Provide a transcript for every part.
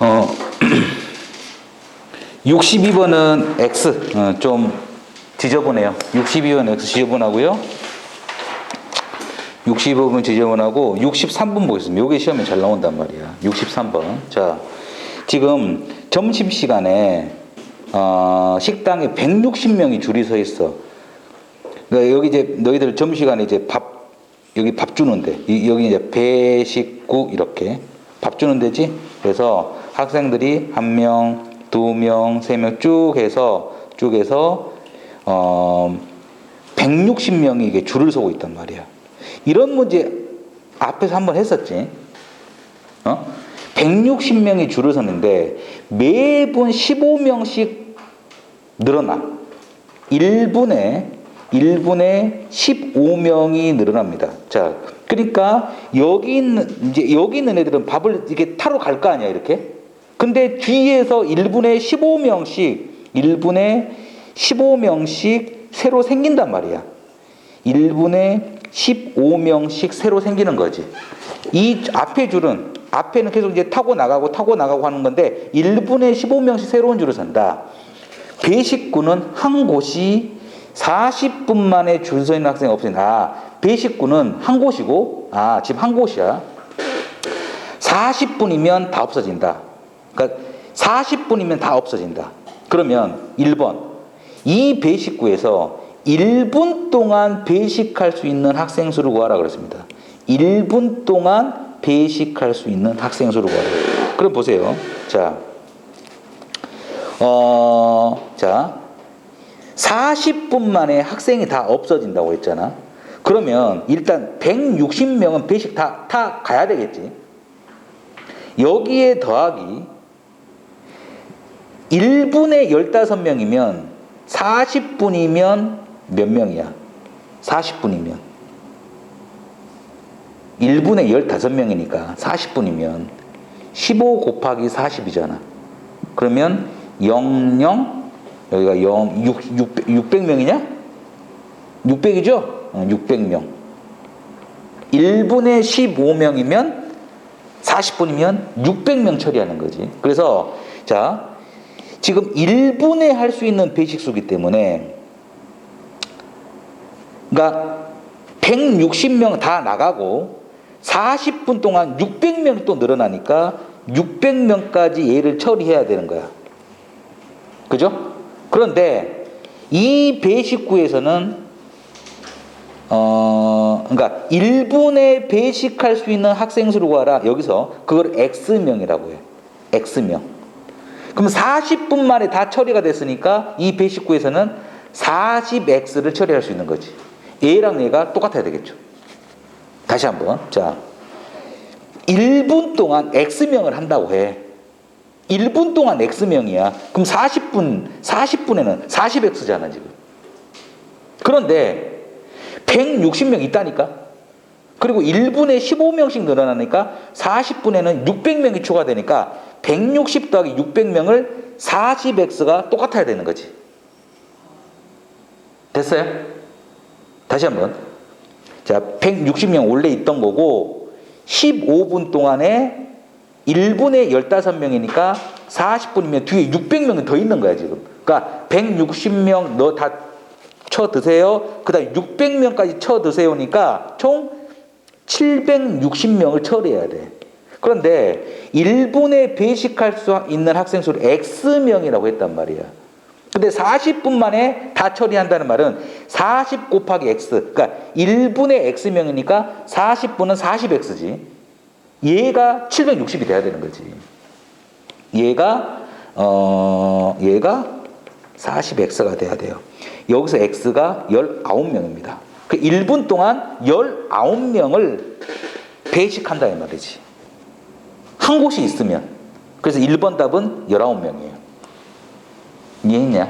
어, 62번은 X 어, 좀 지저분해요. 62번 X 지저분하고요. 65번 지저분하고 63번 보겠습니다. 요게 시험에 잘 나온단 말이야. 63번. 자, 지금 점심 시간에 어, 식당에 160명이 줄이 서 있어. 그러니까 여기 이제 너희들 점심 시간에 이제 밥 여기 밥 주는데 이- 여기 이제 배식국 이렇게 밥 주는 데지. 그래서 학생들이 한 명, 두 명, 세 명 쭉 해서 쭉 해서 어 160명이 이게 줄을 서고 있단 말이야. 이런 문제 앞에서 한번 했었지. 어? 160명이 줄을 섰는데 매분 15명씩 늘어나. 1분에 1분에 15명이 늘어납니다. 자, 그러니까 여기 있는 이제 여기 있는 애들은 밥을 이렇게 타러 갈 거 아니야, 이렇게. 근데 뒤에서 1분에 15명씩 1분에 15명씩 새로 생긴단 말이야. 1분에 15명씩 새로 생기는 거지. 이 앞에 줄은 앞에는 계속 이제 타고 나가고 타고 나가고 하는 건데 1분에 15명씩 새로운 줄을 선다. 배식구는 한 곳이 40분 만에 줄 서 있는 학생이 없어진다. 아, 배식구는 한 곳이고, 아, 지금 한 곳이야. 40분이면 다 없어진다. 그러니까 40분이면 다 없어진다. 그러면 1번. 이 배식구에서 1분 동안 배식할 수 있는 학생 수를 구하라 그랬습니다. 1분 동안 배식할 수 있는 학생 수를 구하라. 그럼 보세요. 자, 어, 자, 40분 만에 학생이 다 없어진다고 했잖아. 그러면 일단 160명은 배식 다, 다 가야 되겠지. 여기에 더하기 1분에 15명이면 40분이면 몇 명이야? 40분이면 1분에 15명이니까 40분이면 15 곱하기 40이잖아. 그러면 00 여기가 0 6, 6, 600명이냐? 600이죠? 600명. 1분에 15명이면 40분이면 600명 처리하는 거지. 그래서 자, 지금 1분에 할 수 있는 배식수기 때문에 그러니까 160명 다 나가고 40분 동안 600명 또 늘어나니까 600명까지 얘를 처리해야 되는 거야. 그죠? 그런데 이 배식구에서는 어, 그러니까 1분에 배식할 수 있는 학생 수를 구하라. 여기서 그걸 X명이라고 해. X명. 그럼 40분 만에 다 처리가 됐으니까 이 배식구에서는 40X를 처리할 수 있는 거지. 얘랑 얘가 똑같아야 되겠죠. 다시 한번. 자. 1분 동안 X명을 한다고 해. 1분 동안 X명이야. 그럼 40분, 40분에는 40X잖아, 지금. 그런데 160명 있다니까? 그리고 1분에 15명씩 늘어나니까 40분에는 600명이 추가되니까 160 더하기 600명을 40X가 똑같아야 되는 거지. 됐어요? 다시 한번. 자, 160명 원래 있던 거고 15분 동안에 1분에 15명이니까 40분이면 뒤에 600명이 더 있는 거야, 지금. 그러니까 160명 너 다 쳐 드세요. 그다음 600명까지 쳐 드세요니까 총 760명을 처리해야 돼. 그런데 1분에 배식할 수 있는 학생 수를 X명이라고 했단 말이야. 근데 40분 만에 다 처리한다는 말은 40 곱하기 X. 그러니까 1분에 X명이니까 40분은 40X지. 얘가 760이 돼야 되는 거지. 얘가 어 얘가 40x가 돼야 돼요. 여기서 x가 19명입니다. 그 1분 동안 19명을 배식한다 이 말이지. 한 곳이 있으면. 그래서 1번 답은 19명이에요. 이해했냐?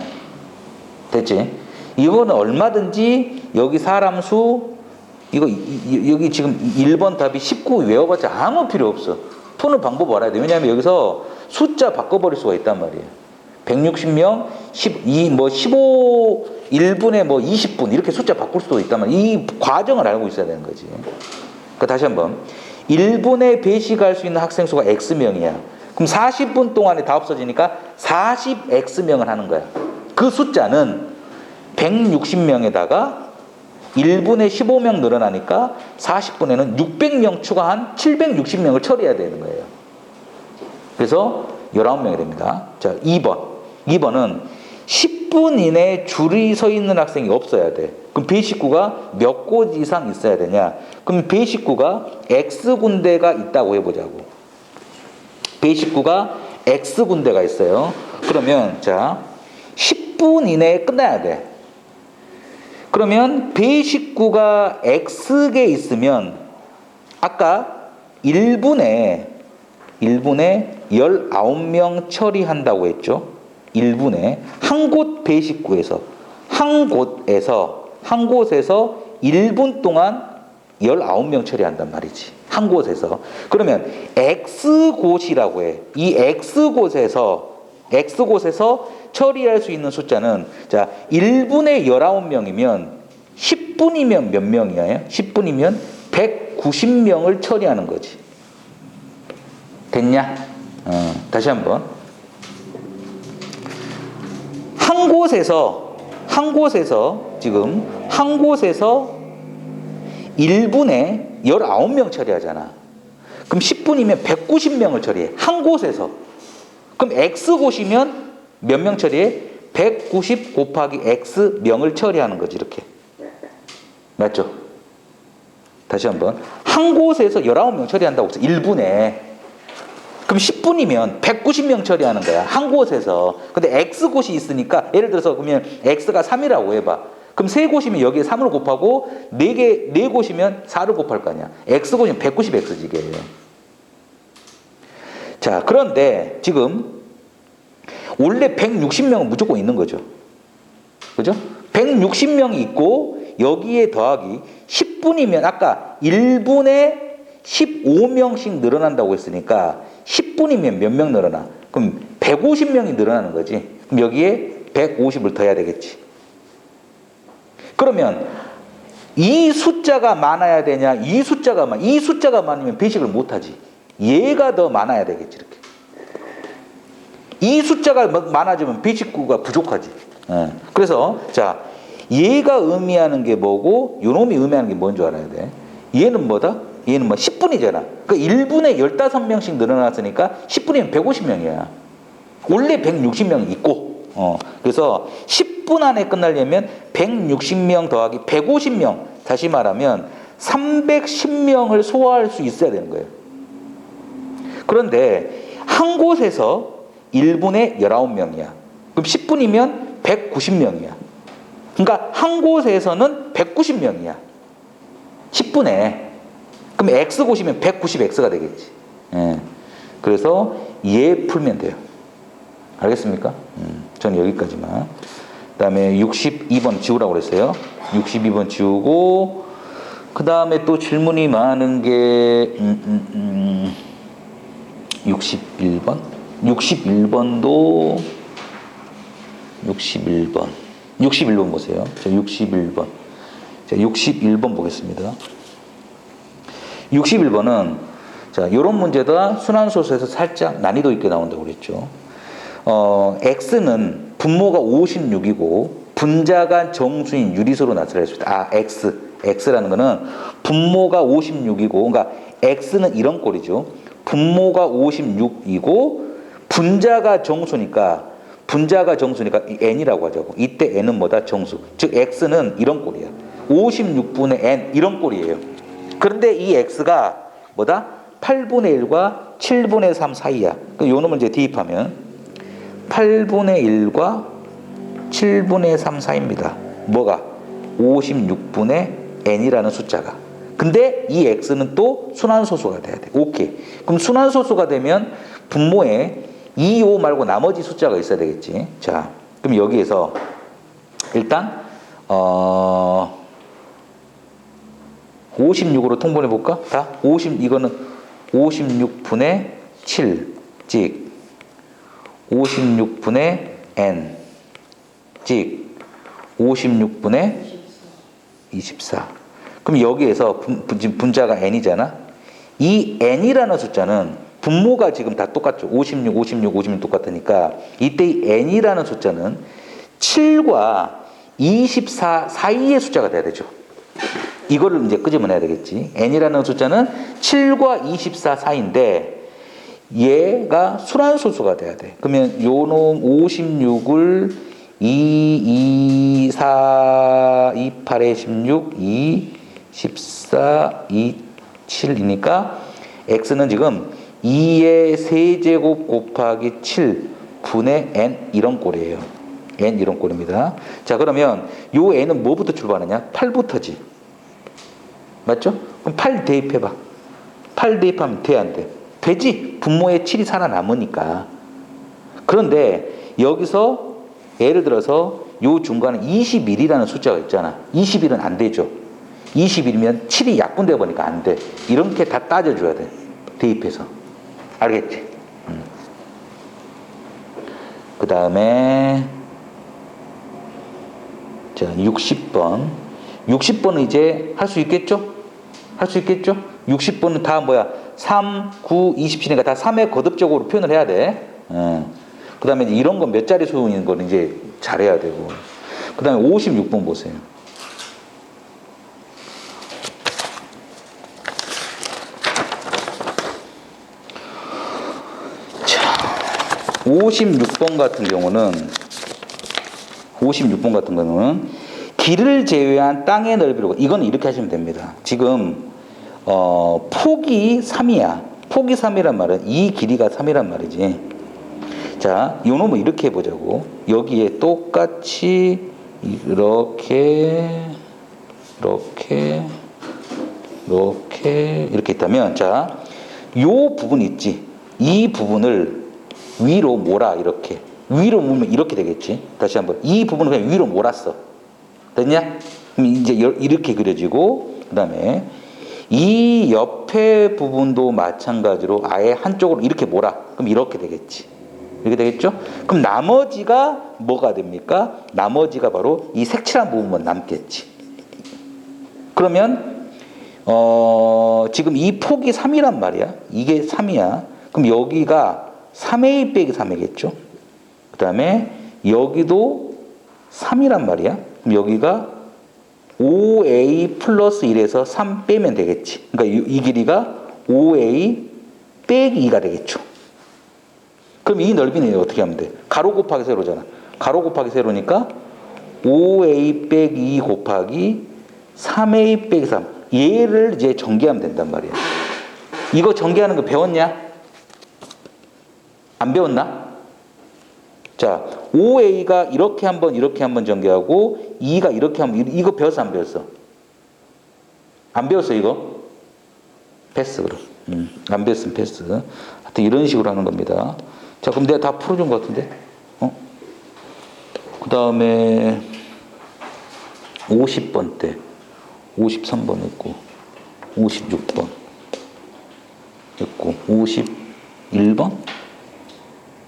됐지? 이거는 얼마든지 여기 사람 수 이거 여기 지금 1번 답이 19 외워봤자 아무 필요 없어. 푸는 방법 알아야 돼. 왜냐하면 여기서 숫자 바꿔버릴 수가 있단 말이에요. 160명, 12, 뭐 15, 1분에 뭐 20분 이렇게 숫자 바꿀 수도 말이에요. 이 과정을 알고 있어야 되는 거지. 그러니까 다시 한번 1분에 배식할 수 있는 학생 수가 X명이야. 그럼 40분 동안에 다 없어지니까 40x명을 하는 거야. 그 숫자는 160명에다가 1분에 15명 늘어나니까 40분에는 600명 추가한 760명을 처리해야 되는 거예요. 그래서 19명이 됩니다. 자, 2번. 2번은 10분 이내에 줄이 서 있는 학생이 없어야 돼. 그럼 배식구가 몇 곳 이상 있어야 되냐? 그럼 배식구가 X군데가 있다고 해보자고. 배식구가 X군데가 있어요. 그러면 자, 10분 이내에 끝나야 돼. 그러면 배식구가 X개 있으면 아까 1분에 1분에 19명 처리한다고 했죠. 1분에 한곳 배식구에서 한 곳에서 한 곳에서 1분 동안 19명 처리한단 말이지. 한 곳에서. 그러면 X곳이라고 해. 이 X곳에서 X곳에서 처리할 수 있는 숫자는 자, 1분에 19명이면 10분이면 몇 명이에요? 10분이면 190명을 처리하는 거지. 됐냐? 어, 다시 한번. 한 곳에서 한 곳에서 지금 한 곳에서 1분에 19명 처리하잖아. 그럼 10분이면 190명을 처리해. 한 곳에서. 그럼 X곳이면 몇 명 처리해? 190 곱하기 X명을 처리하는 거지, 이렇게. 맞죠? 다시 한번. 한 곳에서 19명 처리한다고 했어. 1분에. 그럼 10분이면 190명 처리하는 거야. 한 곳에서. 근데 X곳이 있으니까 예를 들어서 그러면 X가 3이라고 해봐. 그럼 세 곳이면 여기에 3을 곱하고 네 개, 네 곳이면 4를 곱할 거 아니야. X곳이면 190X지 이게. 자, 그런데 지금 원래 160명은 무조건 있는 거죠. 그죠? 160명이 있고 여기에 더하기 10분이면 아까 1분에 15명씩 늘어난다고 했으니까 10분이면 몇 명 늘어나? 그럼 150명이 늘어나는 거지. 그럼 여기에 150을 더해야 되겠지. 그러면 이 숫자가 많아야 되냐? 이 숫자가 많, 이 숫자가 많으면 배식을 못 하지. 얘가 더 많아야 되겠지, 이렇게. 이 숫자가 많아지면 배식구가 부족하지. 예. 그래서 자, 얘가 의미하는 게 뭐고 요놈이 의미하는 게 뭔 줄 알아야 돼. 얘는 뭐다? 얘는 뭐 10분이잖아. 그 1분에 15명씩 늘어났으니까 10분이면 150명이야. 원래 160명이 있고. 어. 그래서 10분 안에 끝나려면 160명 더하기 150명. 다시 말하면 310명을 소화할 수 있어야 되는 거예요. 그런데 한 곳에서 1분에 19명이야. 그럼 10분이면 190명이야. 그러니까 한 곳에서는 190명이야. 10분에. 그럼 X곳이면 190X가 되겠지. 예. 그래서 얘 풀면 돼요. 알겠습니까? 음, 전 여기까지만. 그 다음에 62번 지우라고 그랬어요. 62번 지우고, 그 다음에 또 질문이 많은 게, 음, 음, 음, 61번? 61번도, 61번. 61번 보세요. 자, 61번. 자, 61번 보겠습니다. 61번은 자, 이런 문제다 순환소수에서 살짝 난이도 있게 나온다고 그랬죠. 어, x는 분모가 56이고 분자가 정수인 수 있다. 아, x. x라는 거는 분모가 56이고 그러니까 x는 이런 꼴이죠. 분모가 56이고 분자가 정수니까 분자가 정수니까 n이라고 하자고. 이때 n은 뭐다? 정수. 즉 x는 이런 꼴이야. 56분의 n 이런 꼴이에요. 그런데 이 x가 뭐다? 8분의 1과 7분의 3 사이야. 그 요놈을 이제 대입하면 8분의 1과 7분의 3 사이입니다. 뭐가? 56분의 n이라는 숫자가. 근데 이 x는 또 순환소수가 돼야 돼. 오케이. 그럼 순환소수가 되면 분모에 2, 5 말고 나머지 숫자가 있어야 되겠지. 자, 그럼 여기에서 일단 어 56으로 통분해 볼까? 다? 50 이거는 56분의 7, 즉 56분의 n, 즉 56분의 24. 그럼 여기에서 분, 분, 지금 분자가 n이잖아. 이 n이라는 숫자는 분모가 지금 다 똑같죠. 56, 56, 56 똑같으니까 이때 이 n이라는 숫자는 7과 24 사이의 숫자가 돼야 되죠. 이거를 이제 끄집어내야 되겠지. n이라는 숫자는 7과 24 사이인데 얘가 순환소수가 돼야 돼. 그러면 요놈 56을 2, 2, 4, 2, 8에 16, 2, 14, 2, 7이니까 x는 지금 2의 세제곱 곱하기 7 분의 n 이런 꼴이에요. n 이런 꼴입니다. 자 그러면 요 n은 뭐부터 출발하냐? 8부터지. 맞죠? 그럼 8 대입해봐. 8 대입하면 돼, 안 돼? 되지. 분모에 7이 살아남으니까. 그런데 여기서 예를 들어서 요 중간에 21이라는 숫자가 있잖아. 21은 안 되죠. 21이면 7이 약분되어 보니까 안 돼. 이렇게 다 따져줘야 돼. 대입해서. 알겠지? 그 다음에 자 60번 60번은 이제 할 수 있겠죠? 할 수 있겠죠? 60번은 다 뭐야? 3, 9, 27이니까 다 3의 거듭적으로 표현을 해야 돼. 그 다음에 이런 건 몇 자리 수인 거는 이제 잘해야 되고. 그 다음에 56번 보세요. 자 56번 같은 경우는 56번 같은 경우는 길을 제외한 땅의 넓이로 이건 이렇게 하시면 됩니다. 지금 어, 폭이 3이야. 폭이 3이란 말은 이 길이가 3이란 말이지. 자, 요 놈을 이렇게 해보자고. 여기에 똑같이 이렇게 이렇게 이렇게 이렇게 있다면 자, 요 부분 있지. 이 부분을 위로 몰아 이렇게 위로 몰면 이렇게 되겠지. 다시 한번 이 부분을 그냥 위로 몰았어. 됐냐? 그럼 이제 여- 이렇게 그려지고 그 다음에 이 옆에 부분도 마찬가지로 아예 한쪽으로 이렇게 몰아. 그럼 이렇게 되겠지. 이렇게 되겠죠? 그럼 나머지가 뭐가 됩니까? 나머지가 바로 이 색칠한 부분만 남겠지. 그러면 어, 지금 이 폭이 3이란 말이야. 이게 3이야. 그럼 여기가 3a 빼기 3이겠죠? 그 다음에 여기도 3이란 말이야. 그럼 여기가 5a 플러스 1에서 3 빼면 되겠지. 그러니까 이, 이 길이가 5a 빼기 2가 되겠죠. 그럼 이 넓이는 어떻게 하면 돼? 가로 곱하기 세로잖아. 가로 곱하기 세로니까 5a 빼기 2 곱하기 3a 빼기 3. 얘를 이제 전개하면 된단 말이야. 이거 전개하는 거 배웠냐? 안 배웠나? 자, 5a가 이렇게 한번 이렇게 한번 전개하고 2가 이렇게 한번 이- 이거 배웠어 안 배웠어? 안 배웠어 이거? 패스 그럼. 음, 안 배웠으면 패스. 하여튼 이런 식으로 하는 겁니다. 자, 그럼 내가 다 풀어준 것 같은데? 어? 그 다음에 50번 때 53번 했고 56번 했고 51번?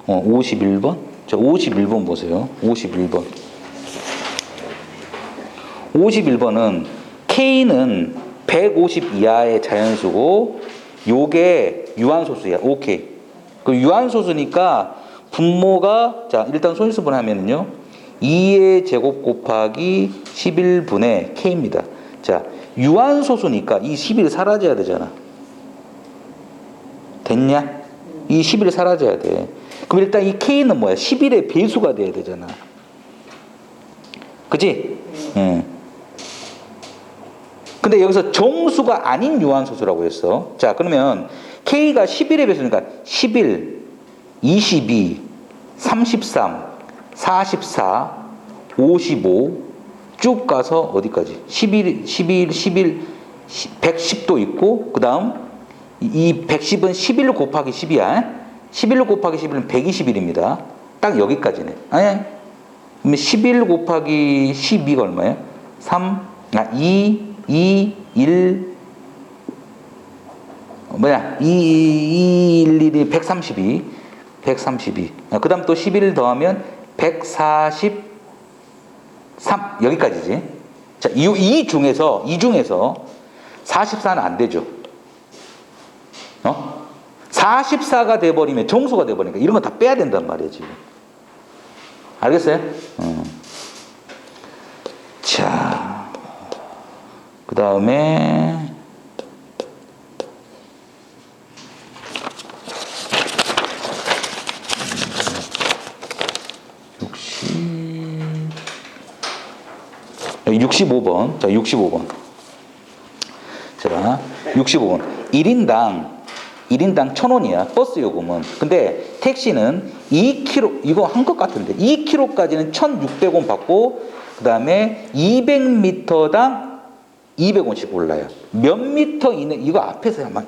어, 51번? 자, 51번 보세요. 51번. 51번은 K는 150 이하의 자연수고 요게 유한소수야. 오케이. 그 유한소수니까 분모가 자, 일단 손수분 하면은요. 2의 제곱 곱하기 11분의 K입니다. 자, 유한소수니까 이 11 사라져야 되잖아. 됐냐? 이 11이 사라져야 돼. 그럼 일단 이 K는 뭐야? 11의 배수가 돼야 되잖아. 그지? 응. 근데 여기서 정수가 아닌 유한소수라고 했어. 자, 그러면 K가 11의 배수니까 11, 22, 33, 44, 55, 쭉 가서 어디까지? 11, 11, 11, 110도 있고, 그 다음 이 110은 11 곱하기 10이야. 11 곱하기 11은 121입니다. 딱 여기까지네. 아니, 그러면 11 곱하기 12가 얼마야? 3, 아, 2, 2, 1, 어, 뭐야? 2, 2, 1, 1이 132. 132. 그 다음 또 11 더하면 143. 여기까지지. 자, 이, 이 중에서, 이 중에서 44는 안 되죠. 어? 44가 돼버리면 정수가 돼버리니까 이런 거 다 빼야 된단 말이에요, 지금. 알겠어요? 어. 자, 그 다음에, 육십 65번. 자, 65번. 자, 65번. 1인당, 1인당 1000원이야. 버스 요금은. 근데 택시는 2km, 이거 한 것 같은데. 2km까지는 1600원 받고, 그 다음에 200m당 200원씩 올라요. 몇 미터 이내, 이거 앞에서 아마,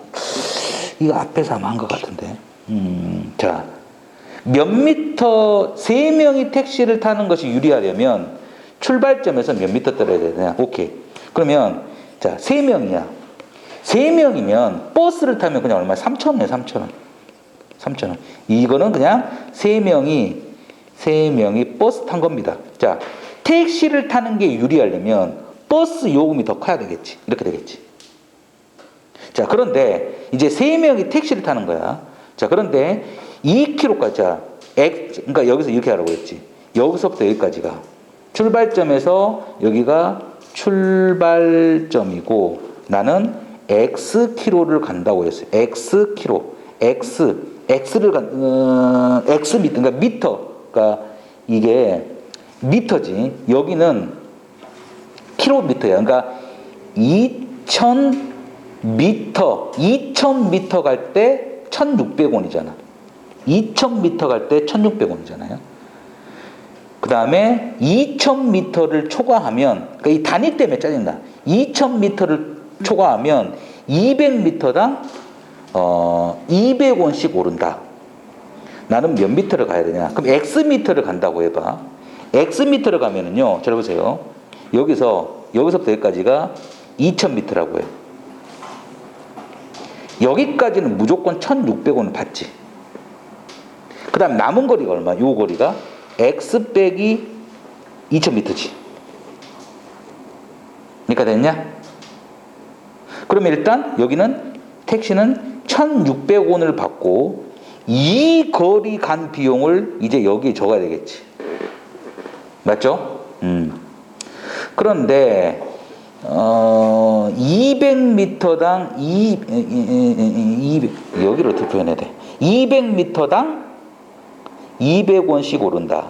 이거 앞에서 아마 한 것 같은데. 음, 자. 몇 미터, 세 명이 택시를 타는 것이 유리하려면 출발점에서 몇 미터 떨어야 되냐? 오케이. 그러면, 자, 세 명이야. 세 명이면 버스를 타면 그냥 얼마? 3,000원이에요, 3,000원. 3,000원. 이거는 그냥 세 명이, 세 명이 버스 탄 겁니다. 자, 택시를 타는 게 유리하려면 버스 요금이 더 커야 되겠지. 이렇게 되겠지. 자, 그런데 이제 세 명이 택시를 타는 거야. 자, 그런데 2km까지, 자, X, 그러니까 여기서 이렇게 하라고 했지. 여기서부터 여기까지가. 출발점에서 여기가 출발점이고 나는 X 킬로를 간다고 했어요. X 킬로. X. X를 간, 어, X 미터. 그러니까 미터. 그러니까 이게 미터지. 여기는 킬로미터야. 그러니까 2000 미터, 2000 미터 갈 때 1600원이잖아. 2000 미터 갈 때 1600원이잖아요. 그 다음에 2000 미터를 초과하면, 그러니까 이 단위 때문에 짜증나. 2000 미터를 초과하면 200미터당 어, 200원씩 오른다. 나는 몇 미터를 가야 되냐? 그럼 X미터를 간다고 해봐. X미터를 가면은요, 잘 보세요. 여기서, 여기서부터 여기까지가 2000미터라고 해요. 여기까지는 무조건 1600원을 받지. 그 다음 남은 거리가 얼마? 요 거리가 x 빼기 2000m지. 그러니까 됐냐? 그러면 일단 여기는 택시는 1600원을 받고 이 거리 간 비용을 이제 여기에 적어야 되겠지. 맞죠? 음. 그런데 어, 200m당 2, 200, 여기를 어떻게 표현해야 돼? 200m당 200원씩 오른다.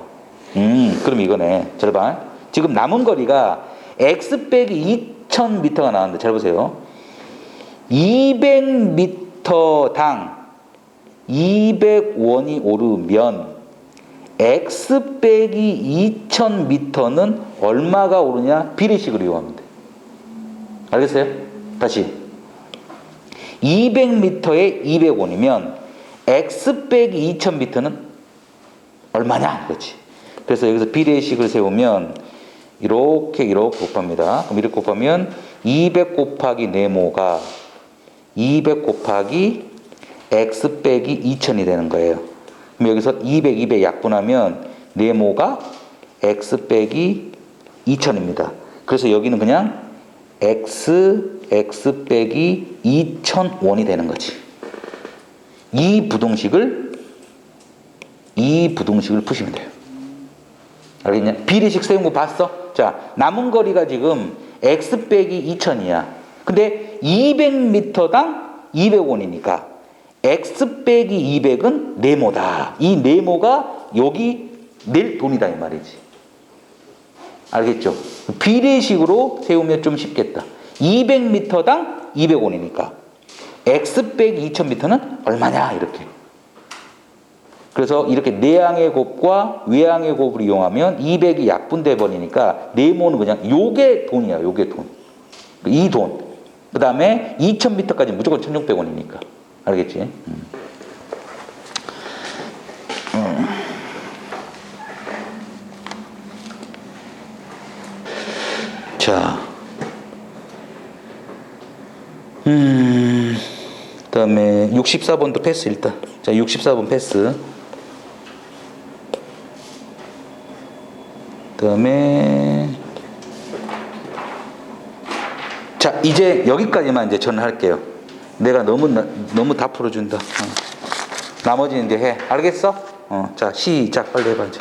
음, 그럼 이거네. 잘 봐. 지금 남은 거리가 x 빼기 2000m가 나왔는데 잘 보세요. 200m당 200원이 오르면 x 빼기 2000m는 얼마가 오르냐? 비례식을 이용하면 돼. 알겠어요? 다시. 200m에 200원이면 x 빼기 2000m는 얼마냐? 그렇지. 그래서 여기서 비례식을 세우면 이렇게 이렇게 곱합니다. 그럼 이렇게 곱하면 200 곱하기 네모가 200 곱하기 x 빼기 2000이 되는 거예요. 그럼 여기서 200, 200 약분하면 네모가 x 빼기 2000입니다. 그래서 여기는 그냥 x, x 빼기 2000원이 되는 거지. 이 부동식을 이 부동식을 푸시면 돼요. 알겠냐? 비례식 세운 거 봤어? 자, 남은 거리가 지금 x 빼기 2000이야. 근데 200m당 200원이니까 x 빼기 200은 네모다. 이 네모가 여기 낼 돈이다 이 말이지. 알겠죠? 비례식으로 세우면 좀 쉽겠다. 200m당 200원이니까 x 빼기 2000m는 얼마냐 이렇게. 그래서 이렇게 내항의 곱과 외항의 곱을 이용하면 200이 약분돼 버리니까 네모는 그냥 요게 돈이야. 요게 돈. 이 돈. 그 다음에 2000m까지 무조건 1600원이니까. 알겠지? 음. 음. 자. 음. 그 다음에 64번도 패스 일단. 자, 64번 패스. 그 다음에 자 이제 여기까지만 이제 저는 할게요. 내가 너무 나- 너무 다 풀어준다. 어. 나머지는 이제 해. 알겠어? 어, 자, 시작. 빨리 해봐, 이제.